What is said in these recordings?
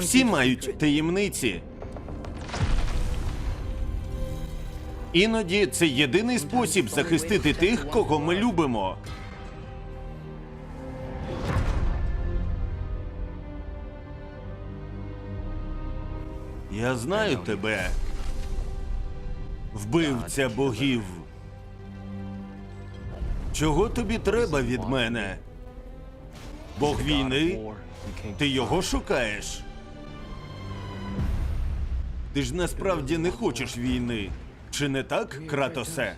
Всі мають таємниці. Іноді це єдиний спосіб захистити тих, кого ми любимо. Я знаю тебе, вбивця богів. Чого тобі треба від мене? Бог війни? Ти його шукаєш? Ти ж насправді не хочеш війни. Чи не так, Кратосе?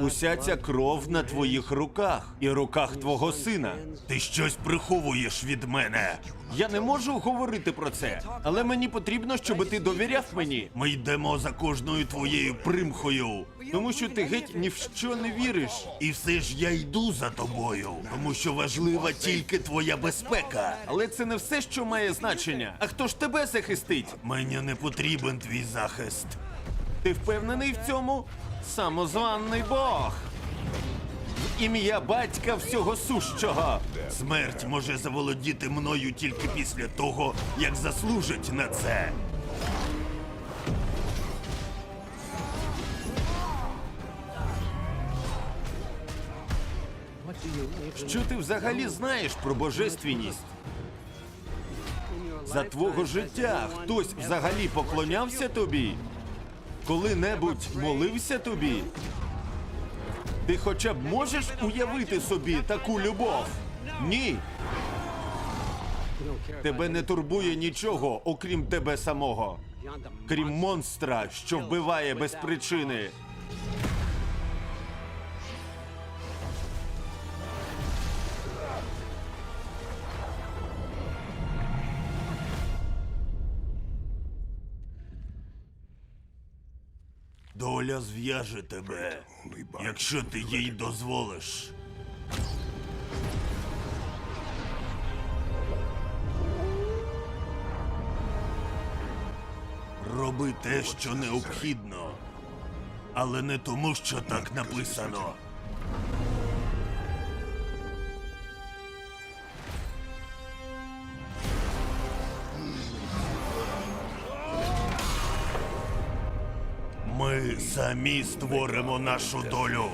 Уся ця кров на твоїх руках і руках твого сина. Ти щось приховуєш від мене. Я не можу говорити про це, але мені потрібно, щоб ти довіряв мені. Ми йдемо за кожною твоєю примхою. Тому що ти геть ні в що не віриш. І все ж я йду за тобою, тому що важлива тільки твоя безпека. Але це не все, що має значення. А хто ж тебе захистить? Мені не потрібен твій захист. Ти впевнений в цьому? Самозваний Бог. В ім'я батька всього сущого. Смерть може заволодіти мною тільки після того, як заслужить на це. Що ти взагалі знаєш про божественність? За твого життя хтось взагалі поклонявся тобі? Коли-небудь молився тобі? Ти хоча б можеш уявити собі таку любов? Ні. Тебе не турбує нічого, окрім тебе самого. Крім монстра, що вбиває без причини. Доля зв'яже тебе, якщо ти їй дозволиш. Роби те, що необхідно, але не тому, що так написано. Самі створимо нашу долю.